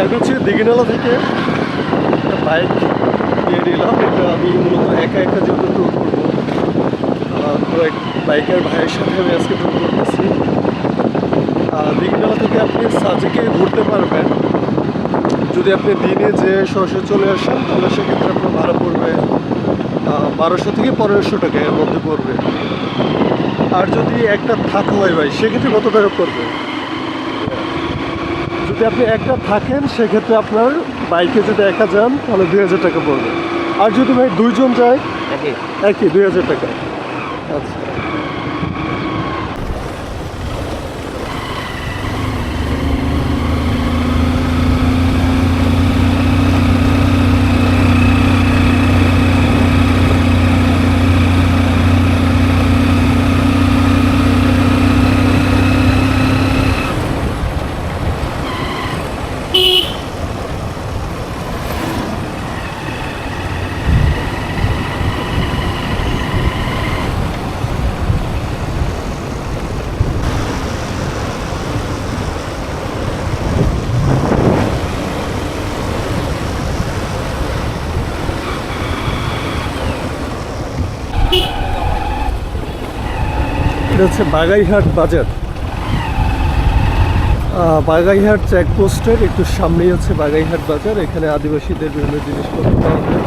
এখন হচ্ছে দিঘিনালা থেকে একটা বাইক নিয়ে নিলাম এটা আমি মূলত একা একা যেহেতু ট্যুর করব বাইকের ভাইয়ের সাথে আমি আজকে ট্যুর করতেছি। দিঘিনালা থেকে আপনি সাজেকে ঘুরতে পারবেন। যদি আপনি দিনে যে সরাসরি চলে আসেন, তাহলে সেক্ষেত্রে আপনার ভাড়া পড়বে বারোশো থেকে পনেরোশো টাকা এর মধ্যে পড়বে। আর যদি একটা থাকা হয় ভাই, সেক্ষেত্রে কত টাকা পড়বে? যদি আপনি একটা থাকেন সেক্ষেত্রে আপনার বাইকে যদি একা যান তাহলে দুই হাজার টাকা পড়বে। আর যদি ভাই দুইজন যায় একই। একই দুই হাজার টাকা। আচ্ছা। এটা হচ্ছে বাগাইহাট বাজার। বাগাইহাট চেকপোস্টের একটু সামনেই হচ্ছে বাগাইহাট বাজার। এখানে আদিবাসীদের বিভিন্ন জিনিসপত্র পাওয়া যায়।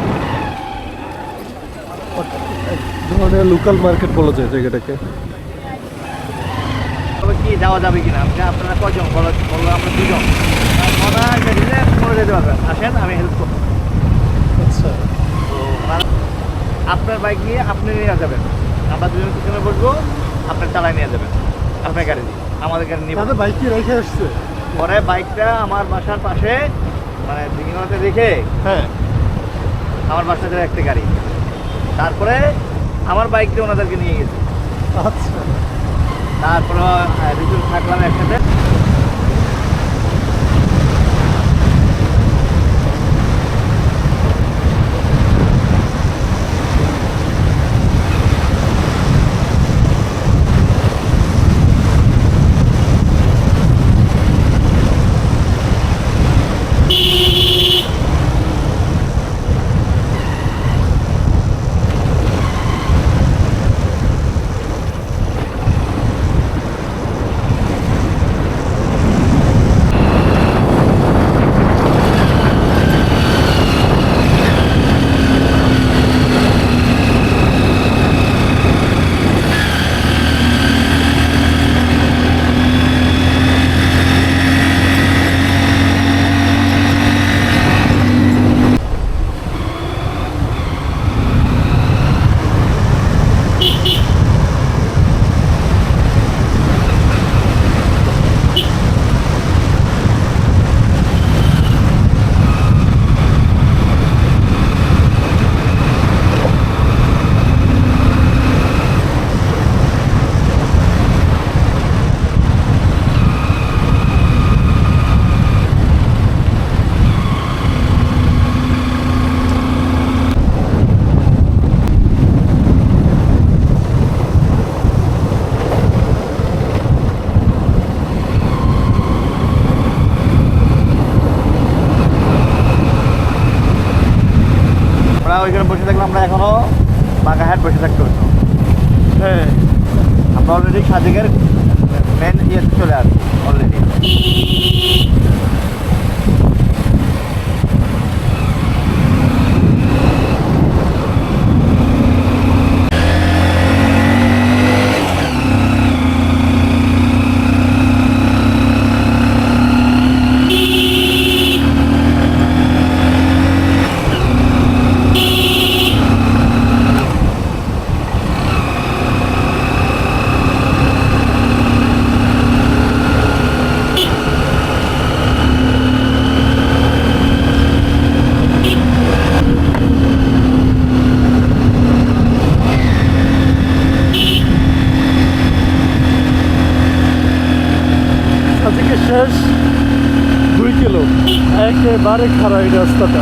ধরনের লোকাল মার্কেট বলা যায় জায়গাটাকে। কি যাওয়া যাবে কিনা? আপনি আপনারা কয়জন বলো বলল আমরা দুজন। ওরা দিলে করে যেতে পারবেন আসেন আমি হেল্প করব। আচ্ছা। তো আপনার বাইক নিয়ে আপনি নিয়ে যাবেন। আমরা দুজন পিছনে বসবো। আপনার চালায় নিয়ে যাবেন। আপনার গাড়ি দিয়ে। আমাদের গাড়ি নিয়ে বাইকটি বাইক কি রেখে আসছে। পরে বাইকটা আমার বাসার পাশে মানে দিঘিনাতে রেখে হ্যাঁ। আমার বাসা থেকে একটা গাড়ি। তারপরে আমার বাইকটা দিয়ে ওনাদেরকে নিয়ে গেছে। আচ্ছা। তারপরে দুজন থাকলাম একসাথে। থাকলে আমরা এখনও বাগাহাট বসে থাকতে হতো। হ্যাঁ। আমরা অলরেডি সাদিকের মেন ইয়ে চলে আসছি অলরেডি আজকে শেষ দুই কিলো। একেবারে খারাপ এই রাস্তাটা।